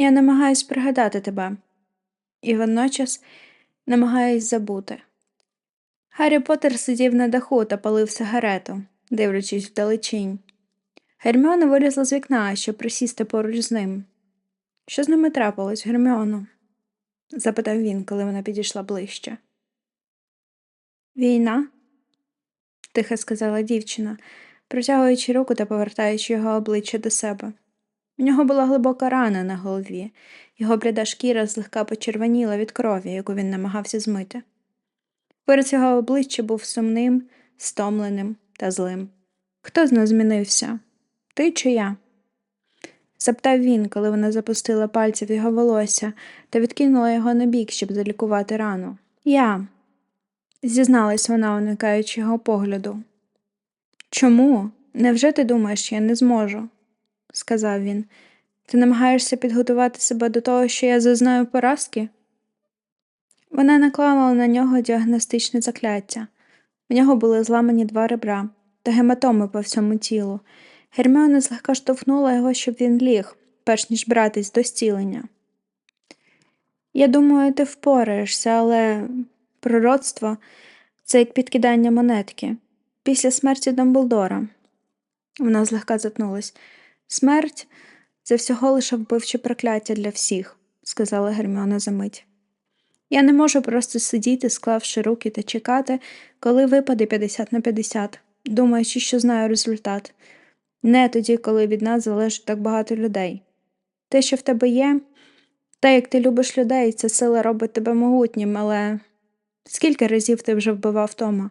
Я намагаюсь пригадати тебе, і водночас намагаюсь забути. Гаррі Поттер сидів на даху та палив сигарету, дивлячись вдалечінь. Герміона вилізла з вікна, щоб присісти поруч з ним. Що з ними трапилось, Герміоно? запитав він, коли вона підійшла ближче. Війна? тихо сказала дівчина, протягуючи руку та повертаючи його обличчя до себе. У нього була глибока рана на голові, його бліда шкіра злегка почервоніла від крові, яку він намагався змити. Вираз його обличчя був сумним, стомленим та злим. Хто з нас змінився? Ти чи я? запитав він, коли вона запустила пальці в його волосся та відкинула його на бік, щоб залікувати рану. Я, зізналась вона, уникаючи його погляду. Чому? Невже ти думаєш, я не зможу? Сказав він. Ти намагаєшся підготувати себе до того, що я зазнаю поразки? Вона наклала на нього діагностичне закляття. У нього були зламані два ребра та гематоми по всьому тілу. Герміона злегка штовхнула його, щоб він ліг, перш ніж братись до стілення. Я думаю, ти впораєшся, але пророцтво це як підкидання монетки. Після смерті Дамблдора. Вона злегка затнулась. Смерть це всього лише вбивче прокляття для всіх, сказала Герміона за мить. Я не можу просто сидіти, склавши руки та чекати, коли випаде 50 на 50, думаючи, що знаю результат. Не тоді, коли від нас залежить так багато людей. Те, що в тебе є, те, як ти любиш людей, ця сила робить тебе могутнім, але скільки разів ти вже вбивав Тома?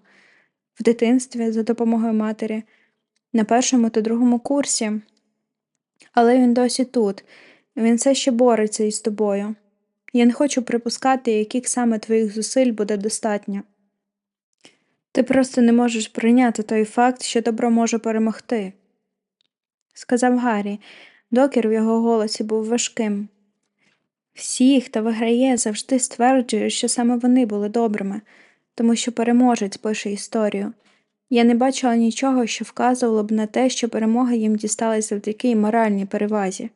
В дитинстві за допомогою матері, на першому та другому курсі. Але він досі тут, він все ще бореться із тобою. Я не хочу припускати, яких саме твоїх зусиль буде достатньо. Ти просто не можеш прийняти той факт, що добро може перемогти, сказав Гаррі, докір в його голосі був важким. Всі, хто виграє, завжди стверджують, що саме вони були добрими, тому що переможець пише історію. Я не бачила нічого, що вказувало б на те, що перемога їм дісталась завдяки моральній перевазі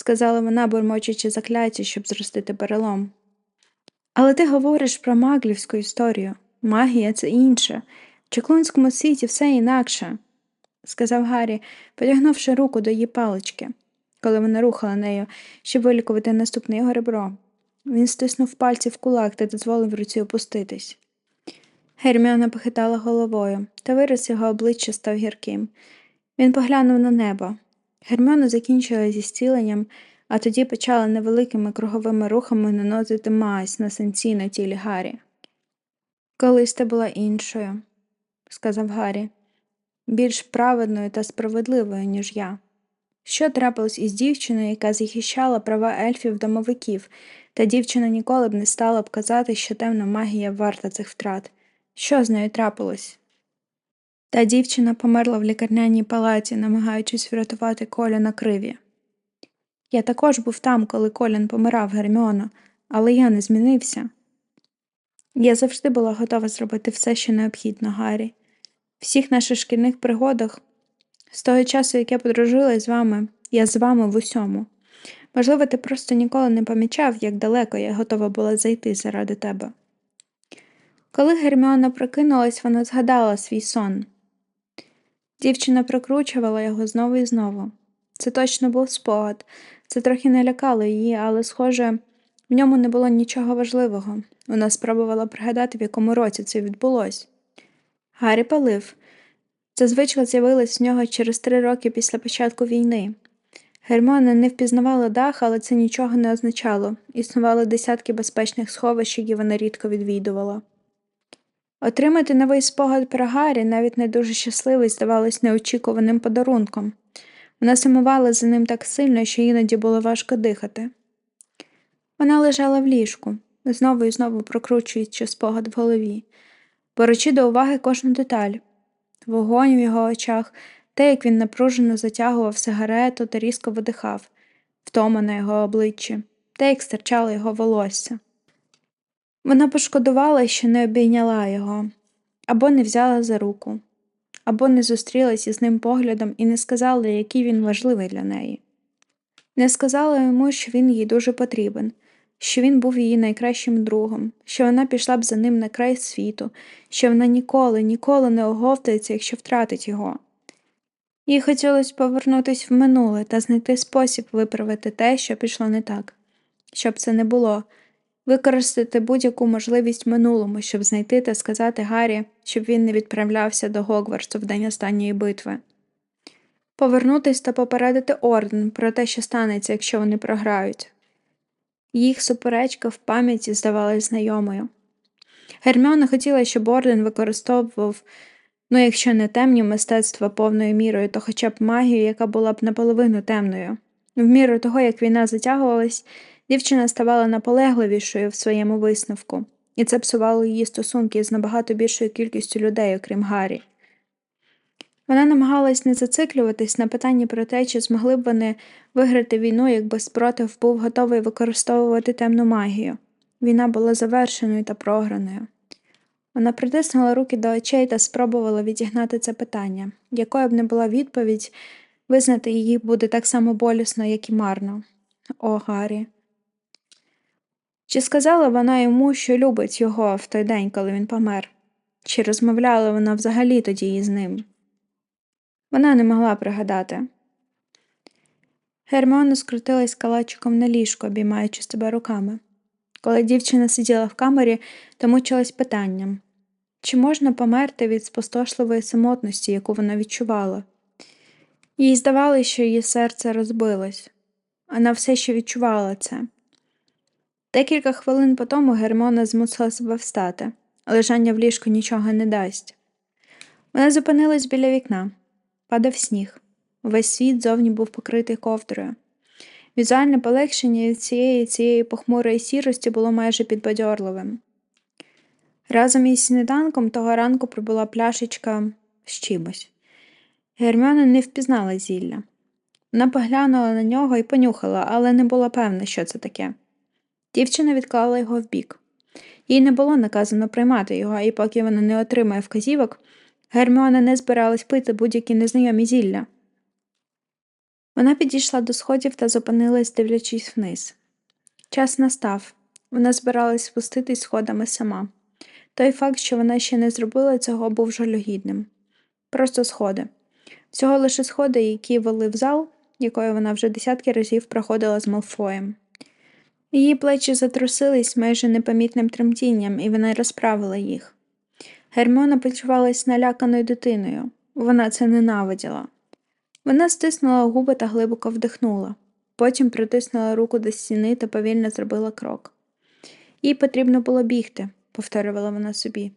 сказала вона, бурмочучи закляття, щоб зростити перелом. Але ти говориш про маглівську історію. Магія це інше. В чеклунському світі все інакше, сказав Гаррі, потягнувши руку до її палички, коли вона рухала нею, щоб вилікувати наступне його ребро. Він стиснув пальці в кулак та дозволив руці опуститись. Герміона похитала головою, та вираз його обличчя став гірким. Він поглянув на небо. Герміона закінчила зі стіленням, а тоді почала невеликими круговими рухами наносити мазь на сенці на тілі Гаррі. Колись ти була іншою, сказав Гаррі, більш праведною та справедливою, ніж я. Що трапилось із дівчиною, яка захищала права ельфів домовиків, та дівчина ніколи б не стала б казати, що темна магія варта цих втрат. Що з нею трапилось? Та дівчина померла в лікарняній палаті, намагаючись врятувати Коля на криві. Я також був там, коли Колян помирав Герміоно, але я не змінився. Я завжди була готова зробити все, що необхідно, Гаррі. Всіх наших шкільних пригодах, з того часу, як я подружилась з вами, я з вами в усьому. Можливо, ти просто ніколи не помічав, як далеко я готова була зайти заради тебе. Коли Герміона прокинулась, вона згадала свій сон. Дівчина прокручувала його знову і знову. Це точно був спогад, це трохи не лякало її, але, схоже, в ньому не було нічого важливого. Вона спробувала пригадати, в якому році це відбулось. Гаррі палив. Ця звичка з'явилась в нього через три роки після початку війни. Гермона не впізнавала дах, але це нічого не означало. Існували десятки безпечних сховищ, які вона рідко відвідувала. Отримати новий спогад про Гаррі, навіть не дуже щасливий, здавалось неочікуваним подарунком. Вона сумувала за ним так сильно, що іноді було важко дихати. Вона лежала в ліжку, знову і знову прокручуючи спогад в голові, беручи до уваги кожну деталь вогонь в його очах, те, як він напружено затягував сигарету та різко видихав, втома на його обличчі, те, як стирчало його волосся. Вона пошкодувала, що не обійняла його, або не взяла за руку, або не зустрілась із ним поглядом і не сказала, який він важливий для неї. Не сказала йому, що він їй дуже потрібен, що він був її найкращим другом, що вона пішла б за ним на край світу, що вона ніколи, ніколи не оговтається, якщо втратить його. Їй хотілося повернутися в минуле та знайти спосіб виправити те, що пішло не так, щоб це не було, використати будь-яку можливість в минулому, щоб знайти та сказати Гаррі, щоб він не відправлявся до Гогвартсу в день останньої битви. Повернутись та попередити орден про те, що станеться, якщо вони програють. Їх суперечка в пам'яті здавалась знайомою. Герміона хотіла, щоб орден використовував, ну якщо не темні мистецтва повною мірою, то хоча б магію, яка була б наполовину темною. В міру того, як війна затягувалась, дівчина ставала наполегливішою в своєму висновку, і це псувало її стосунки з набагато більшою кількістю людей, окрім Гаррі. Вона намагалась не зациклюватись на питанні про те, чи змогли б вони виграти війну, якби спротив був готовий використовувати темну магію. Війна була завершеною та програною. Вона притиснула руки до очей та спробувала відігнати це питання, якою б не була відповідь, визнати її буде так само болісно, як і марно. О, Гаррі. Чи сказала вона йому, що любить його в той день, коли він помер? Чи розмовляла вона взагалі тоді із ним? Вона не могла пригадати. Герміона скрутилась калачиком на ліжко, обіймаючи себе руками. Коли дівчина сиділа в камері, то мучилась питанням чи можна померти від спустошливої самотності, яку вона відчувала? Їй здавалося, що її серце розбилось, вона все ще відчувала це. Декілька хвилин по тому Гермона змусила себе встати, лежання в ліжку нічого не дасть. Вона зупинилась біля вікна. Падав сніг. Весь світ зовні був покритий ковдрою. Візуальне полегшення цієї цієї похмурої сірості було майже підбадьорливим. Разом із сніданком того ранку прибула пляшечка з чимось. Герміона не впізнала зілля. Вона поглянула на нього і понюхала, але не була певна, що це таке. Дівчина відклала його вбік. Їй не було наказано приймати його, і поки вона не отримає вказівок, Герміона не збиралась пити будь-які незнайомі зілля. Вона підійшла до сходів та зупинилась, дивлячись вниз. Час настав. Вона збиралась спуститись сходами сама. Той факт, що вона ще не зробила цього, був жалюгідним. Просто сходи. Всього лише сходи, які вели в зал, якою вона вже десятки разів проходила з Малфоєм. Її плечі затрусились майже непомітним тремтінням, і вона розправила їх. Герміона почувалась наляканою дитиною. Вона це ненавиділа. Вона стиснула губи та глибоко вдихнула. Потім притиснула руку до стіни та повільно зробила крок. Їй потрібно було бігти, повторювала вона собі.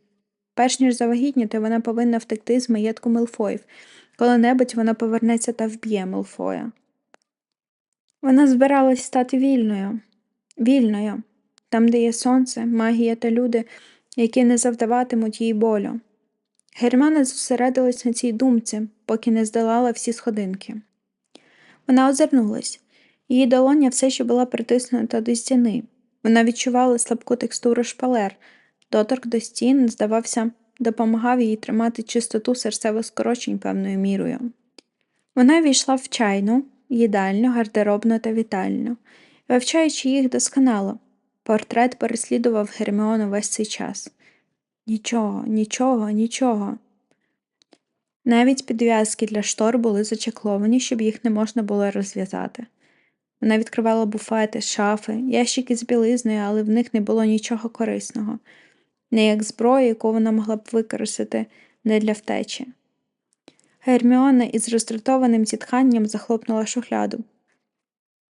Перш ніж завагітніти, вона повинна втекти з маєтку Мелфоїв. Коли-небудь вона повернеться та вб'є Мелфоя. Вона збиралась стати вільною, вільною, там, де є сонце, магія та люди, які не завдаватимуть їй болю. Германа зосередилась на цій думці, поки не здолала всі сходинки. Вона озирнулась. Її долоня все ще була притиснута до стіни. Вона відчувала слабку текстуру шпалер. Доторк до стін, здавався, допомагав їй тримати чистоту серцевих скорочень певною мірою. Вона війшла в чайну, їдальню, гардеробну та вітальню, вивчаючи їх досконало. Портрет переслідував Герміону весь цей час. Нічого, нічого, нічого. Навіть підв'язки для штор були зачекловані, щоб їх не можна було розв'язати. Вона відкривала буфети, шафи, ящики з білизною, але в них не було нічого корисного, не як зброї, яку вона могла б використати не для втечі. Герміона із роздратованим зітханням захлопнула шухляду.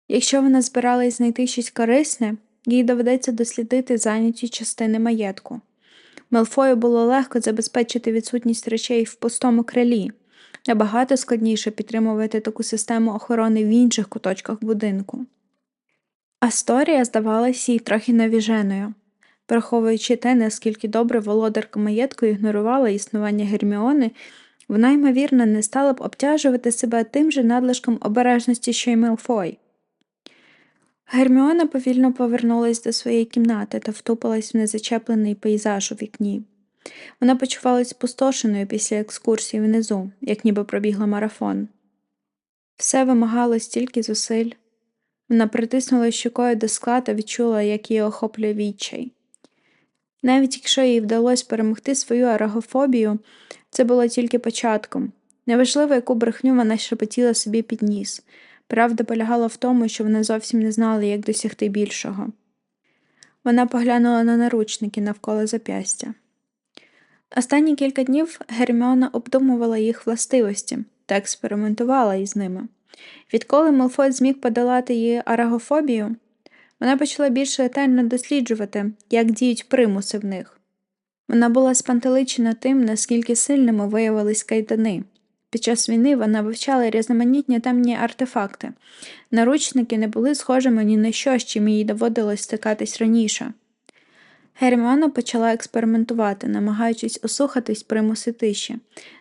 Якщо вона збиралась знайти щось корисне, їй доведеться дослідити зайняті частини маєтку. Мелфою було легко забезпечити відсутність речей в пустому крилі, набагато складніше підтримувати таку систему охорони в інших куточках будинку. Асторія здавалася їй трохи навіженою, враховуючи те, наскільки добре володарка маєтку ігнорувала існування Герміони, вона, ймовірно, не стала б обтяжувати себе тим же надлишком обережності, що й Мелфой. Герміона повільно повернулась до своєї кімнати та втупилась в незачеплений пейзаж у вікні. Вона почувалась спустошеною після екскурсії внизу, як ніби пробігла марафон. Все вимагало стільки зусиль, Вона притиснула щокою до скла та відчула, як її охоплює відчай. Навіть якщо їй вдалося перемогти свою арагофобію, це було тільки початком. Неважливо, яку брехню вона шепотіла собі під ніс. Правда полягала в тому, що вона зовсім не знала, як досягти більшого. Вона поглянула на наручники навколо зап'ястя. Останні кілька днів Герміона обдумувала їх властивості та експериментувала із ними. Відколи Малфой зміг подолати її арагофобію, вона почала більш ретельно досліджувати, як діють примуси в них. Вона була спантеличена тим, наскільки сильними виявились кайдани. Під час війни вона вивчала різноманітні темні артефакти. Наручники не були схожими ні на що, з чим їй доводилось стикатись раніше. Герміона почала експериментувати, намагаючись ослухатись примуси тиші,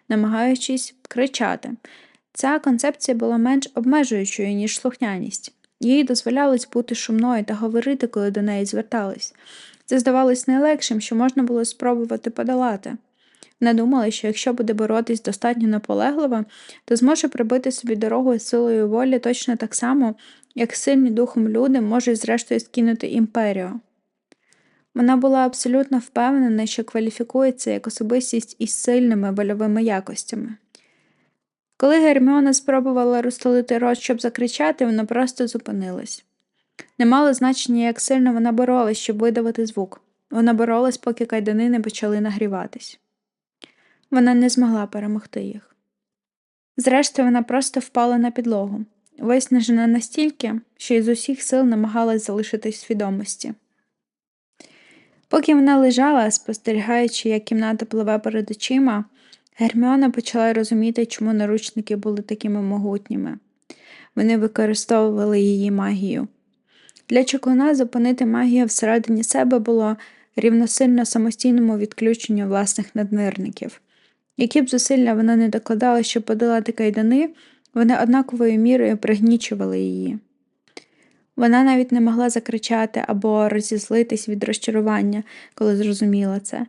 намагаючись кричати. Ця концепція була менш обмежуючою, ніж слухняність. Їй дозволялось бути шумною та говорити, коли до неї звертались. Це здавалось найлегшим, що можна було спробувати подолати. Вона думала, що якщо буде боротись достатньо наполегливо, то зможе прибити собі дорогу силою волі точно так само, як сильні духом люди можуть зрештою скинути імперію. Вона була абсолютно впевнена, що кваліфікується як особистість із сильними вольовими якостями. Коли Герміона спробувала розтолити рот, щоб закричати, вона просто зупинилась. Не мало значення, як сильно вона боролась, щоб видавити звук. Вона боролась, поки кайдани не почали нагріватись. Вона не змогла перемогти їх. Зрештою, вона просто впала на підлогу, виснажена настільки, що із усіх сил намагалась залишитись в свідомості. Поки вона лежала, спостерігаючи, як кімната пливе перед очима, Герміона почала розуміти, чому наручники були такими могутніми. Вони використовували її магію. Для чоклуна зупинити магію всередині себе було рівносильно самостійному відключенню власних надмирників. Які б зусилля вона не докладала, щоб подолати кайдани, вони однаковою мірою пригнічували її. Вона навіть не могла закричати або розізлитись від розчарування, коли зрозуміла це.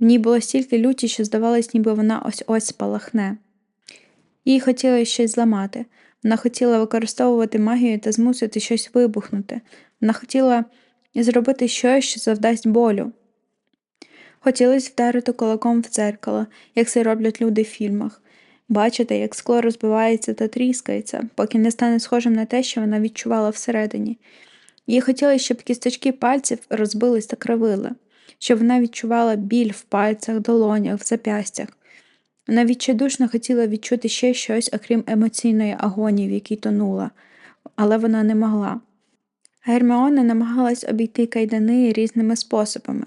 В ній було стільки люті, що здавалось, ніби вона ось ось спалахне. Їй хотілося щось зламати. Вона хотіла використовувати магію та змусити щось вибухнути. Вона хотіла зробити щось, що завдасть болю. Хотілося вдарити кулаком в дзеркало, як це роблять люди в фільмах, бачити, як скло розбивається та тріскається, поки не стане схожим на те, що вона відчувала всередині. Їй хотілося, щоб кісточки пальців розбились та кривили, щоб вона відчувала біль в пальцях, долонях, в запястях. Вона відчайдушно хотіла відчути ще щось, окрім емоційної агонії, в якій тонула, але вона не могла. Герміона намагалась обійти кайдани різними способами.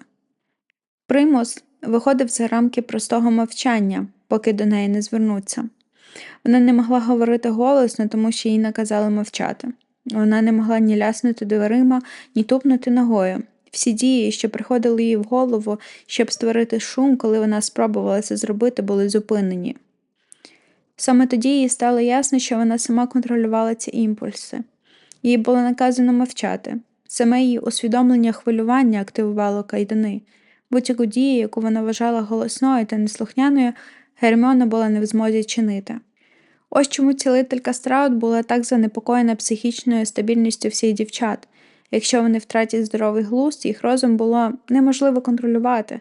Примус виходив за рамки простого мовчання, поки до неї не звернуться. Вона не могла говорити голосно, тому що їй наказали мовчати. Вона не могла ні ляснути дверима, ні тупнути ногою. Всі дії, що приходили їй в голову, щоб створити шум, коли вона спробувала це зробити, були зупинені. Саме тоді їй стало ясно, що вона сама контролювала ці імпульси. Їй було наказано мовчати. Саме її усвідомлення хвилювання активувало кайдани. Будь-яку дію, яку вона вважала голосною та неслухняною, Герміона була не в змозі чинити. Ось чому цілителька Страут була так занепокоєна психічною стабільністю всіх дівчат. Якщо вони втратять здоровий глузд, їх розум було неможливо контролювати.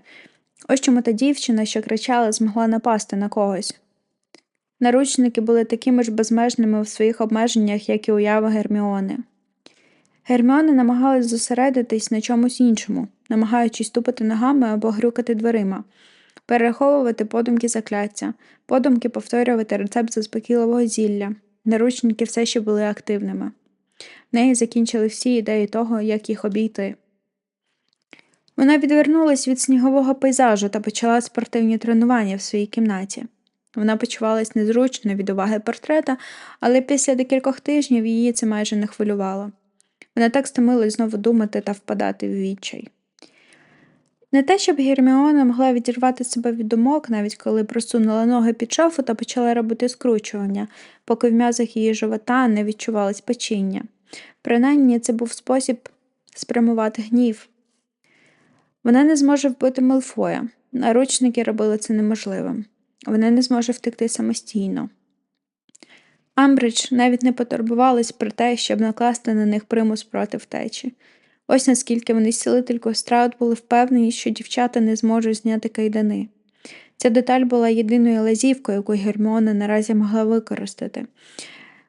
Ось чому та дівчина, що кричала, змогла напасти на когось. Наручники були такими ж безмежними в своїх обмеженнях, як і уява Герміони. Герміона намагалась зосередитись на чомусь іншому, намагаючись тупати ногами або грюкати дверима, перераховувати подумки закляття, подумки повторювати рецепт заспокійливого зілля. Наручники все ще були активними. В неї закінчили всі ідеї того, як їх обійти. Вона відвернулась від снігового пейзажу та почала спортивні тренування в своїй кімнаті. Вона почувалась незручно від уваги портрета, але після декількох тижнів її це майже не хвилювало. Вона так стомилась знову думати та впадати в відчай. Не те, щоб Герміона могла відірвати себе від думок, навіть коли просунула ноги під шафу та почала робити скручування, поки в м'язах її живота не відчувалось печіння. Принаймні, це був спосіб спрямувати гнів. Вона не зможе вбити Мелфоя, наручники робили це неможливим. Вона не зможе втекти самостійно. Амбридж навіть не потурбувалась про те, щоб накласти на них примус проти втечі. Ось наскільки вони з цілителькою Страут були впевнені, що дівчата не зможуть зняти кайдани. Ця деталь була єдиною лазівкою, яку Герміона наразі могла використати.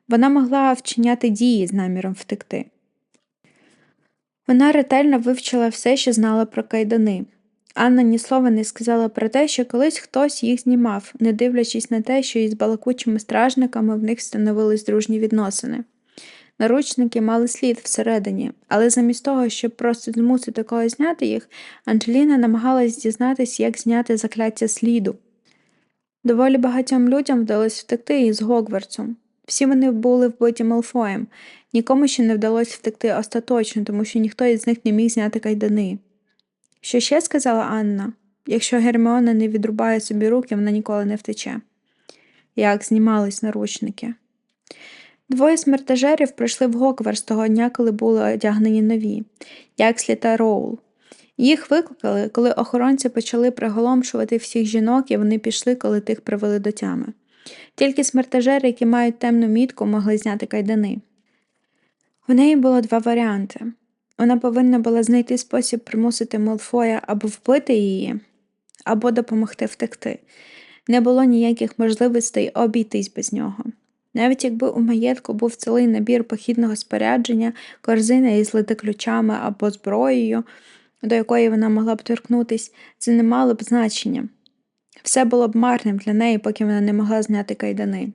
Вона могла вчиняти дії з наміром втекти. Вона ретельно вивчила все, що знала про кайдани. Анна ні слова не сказала про те, що колись хтось їх знімав, не дивлячись на те, що із балакучими стражниками в них становились дружні відносини. Наручники мали слід всередині, але замість того, щоб просто змусити когось зняти їх, Анджеліна намагалась дізнатись, як зняти закляття сліду. Доволі багатьом людям вдалося втекти із Гогвартсу. Всі вони були вбиті Малфоєм, нікому ще не вдалося втекти остаточно, тому що ніхто із них не міг зняти кайдани. Що ще сказала Анна? Якщо Герміона не відрубає собі руки, вона ніколи не втече. Як знімались наручники. Двоє смертежерів в Гокварс того дня, коли були одягнені нові, Якслі та Роул. Їх викликали, коли охоронці почали приголомшувати всіх жінок, і вони пішли, коли тих привели до тями. Тільки смертежери, які мають темну мітку, могли зняти кайдани. В неї було два варіанти. Вона повинна була знайти спосіб примусити Малфоя або вбити її, або допомогти втекти. Не було ніяких можливостей обійтись без нього. Навіть якби у маєтку був цілий набір похідного спорядження, корзина із ключами або зброєю, до якої вона могла б торкнутись, це не мало б значення. Все було б марним для неї, поки вона не могла зняти кайдани.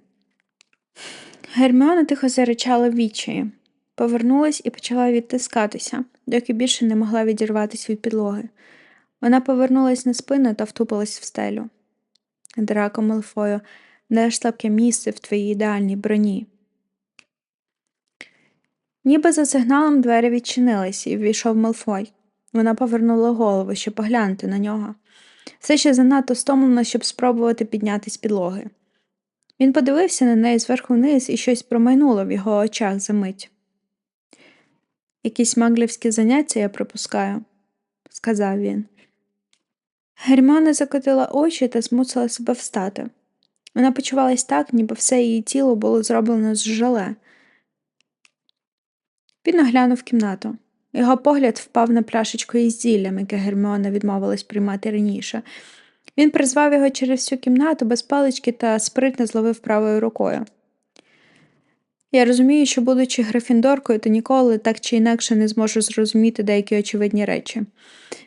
Герміона тихо заричала відчаї, повернулась і почала відтискатися, доки більше не могла відірватися від підлоги. Вона повернулась на спину та втупилась в стелю. Драко Малфою, де слабке місце в твоїй ідеальній броні. Ніби за сигналом двері відчинились і ввійшов Малфой. Вона повернула голову, щоб поглянути на нього. Все ще занадто стомлено, щоб спробувати підняти з підлоги. Він подивився на неї зверху вниз і щось промайнуло в його очах за мить. Якісь маглівські заняття я припускаю, сказав він. Германа закотила очі та змусила себе встати. Вона почувалась так, ніби все її тіло було зроблено з жале. Він оглянув кімнату. Його погляд впав на пляшечку із зіллям, яке Герміона відмовилась приймати раніше. Він призвав його через всю кімнату без палички та спритно зловив правою рукою. Я розумію, що, будучи грифіндоркою, то ніколи так чи інакше не зможу зрозуміти деякі очевидні речі.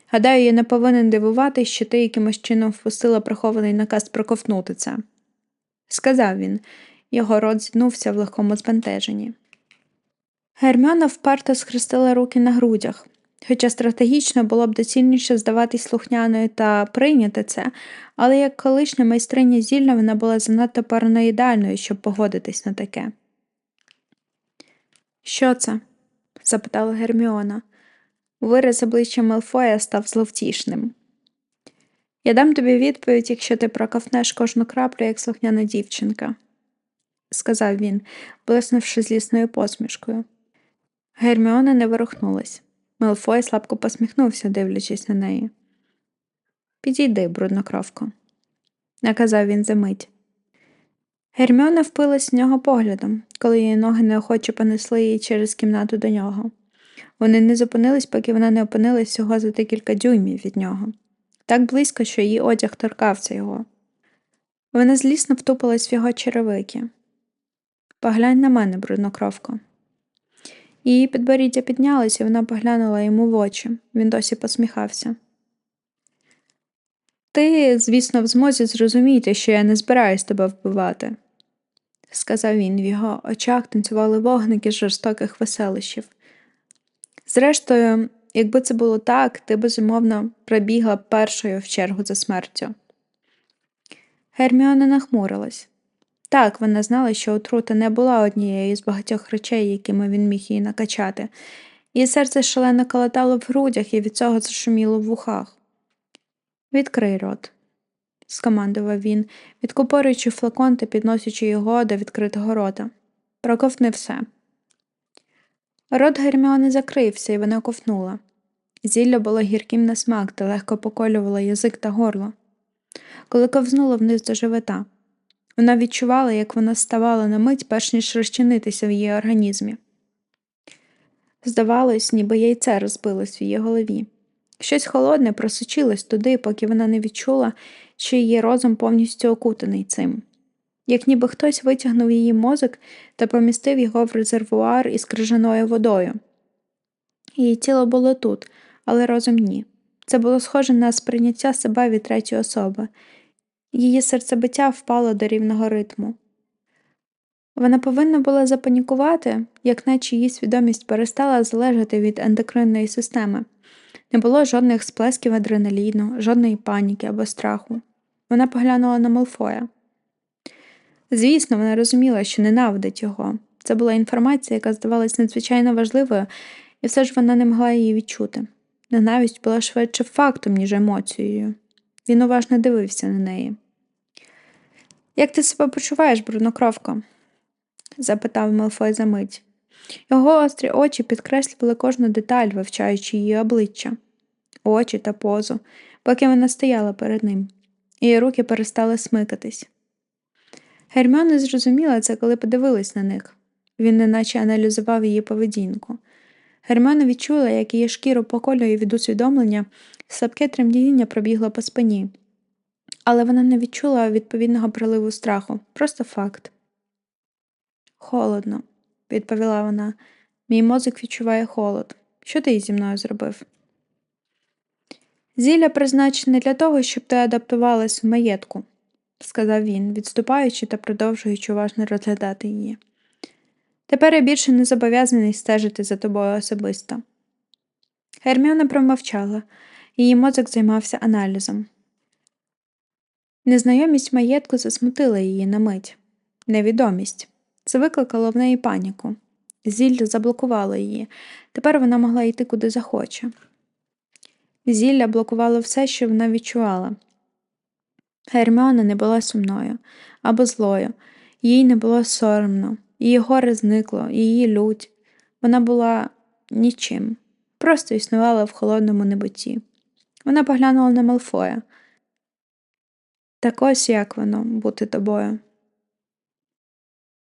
Гадаю, я не повинен дивувати, що ти якимось чином впустила прихований наказ проковтнути це, сказав він, його рот зітнувся в легкому збентеженні. Герміона вперто схрестила руки на грудях, хоча стратегічно було б доцільніше здаватись слухняною та прийняти це, але як колишня майстриня зілля вона була занадто параноїдальною, щоб погодитись на таке. Що це? запитала Герміона. Вираз обличчя Мелфоя став зловтішним. Я дам тобі відповідь, якщо ти проковтнеш кожну краплю, як слухняна дівчинка, сказав він, блиснувши злісною посмішкою. Герміона не ворухнулась. Мелфой слабко посміхнувся, дивлячись на неї. Підійди, бруднокровко, наказав він за мить. Герміона впилась в нього поглядом, коли її ноги неохоче понесли її через кімнату до нього. Вони не зупинились, поки вона не опинилась всього за декілька дюймів від нього, так близько, що її одяг торкався його. Вона злісно втупилась в його черевики. Поглянь на мене, бруднокровко. Її підборіддя піднялось, і вона поглянула йому в очі. Він досі посміхався. Ти, звісно, в змозі зрозуміти, що я не збираюсь тебе вбивати, сказав він, в його очах танцювали вогники жорстоких веселищів. Зрештою, якби це було так, ти безумовно пробігла першою в чергу за смертю. Герміона нахмурилась. Так, вона знала, що отрута не була однією з багатьох речей, якими він міг її накачати, її серце шалено калатало в грудях і від цього зашуміло в вухах. Відкрий рот, скомандував він, відкупорюючи флакон та підносячи його до відкритого рота. Проковтни все. Рот Герміони закрився, і вона ковтнула. Зілля було гірким на смак та легко поколювало язик та горло. Коли ковзнуло вниз до живота. Вона відчувала, як вона ставала на мить, перш ніж розчинитися в її організмі. Здавалось, ніби яйце розбилось в її голові. Щось холодне просочилось туди, поки вона не відчула, що її розум повністю окутаний цим. Як ніби хтось витягнув її мозок та помістив його в резервуар із крижаною водою. Її тіло було тут, але розум ні. Це було схоже на сприйняття себе від третьої особи. Її серцебиття впало до рівного ритму. Вона повинна була запанікувати, як наче її свідомість перестала залежати від ендокринної системи. Не було жодних сплесків адреналіну, жодної паніки або страху. Вона поглянула на Малфоя. Звісно, вона розуміла, що ненавидить його. Це була інформація, яка здавалась надзвичайно важливою, і все ж вона не могла її відчути. Ненависть була швидше фактом, ніж емоцією. Він уважно дивився на неї. Як ти себе почуваєш, бруднокровко? запитав Мелфой за мить. Його острі очі підкреслювали кожну деталь, вивчаючи її обличчя, очі та позу, поки вона стояла перед ним. Її руки перестали смикатись. Герміона зрозуміла це, коли подивилась на них. Він неначе аналізував її поведінку. Герміона відчула, як її шкіру поколює від усвідомлення, слабке тремтіння пробігло по спині. Але вона не відчула відповідного приливу страху, просто факт. Холодно, відповіла вона. Мій мозок відчуває холод. Що ти зі мною зробив? Зілля призначене для того, щоб ти адаптувалась в маєтку, сказав він, відступаючи та продовжуючи уважно розглядати її. Тепер я більше не зобов'язаний стежити за тобою особисто. Герміона промовчала, її мозок займався аналізом. Незнайомість маєтку засмутила її на мить, невідомість. Це викликало в неї паніку. Зілля заблокувало її, тепер вона могла йти куди захоче. Зілля блокувало все, що вона відчувала. Герміона не була сумною або злою, їй не було соромно, її горе зникло, її лють. Вона була нічим, просто існувала в холодному небуті. Вона поглянула на Малфоя. Так ось як воно бути тобою.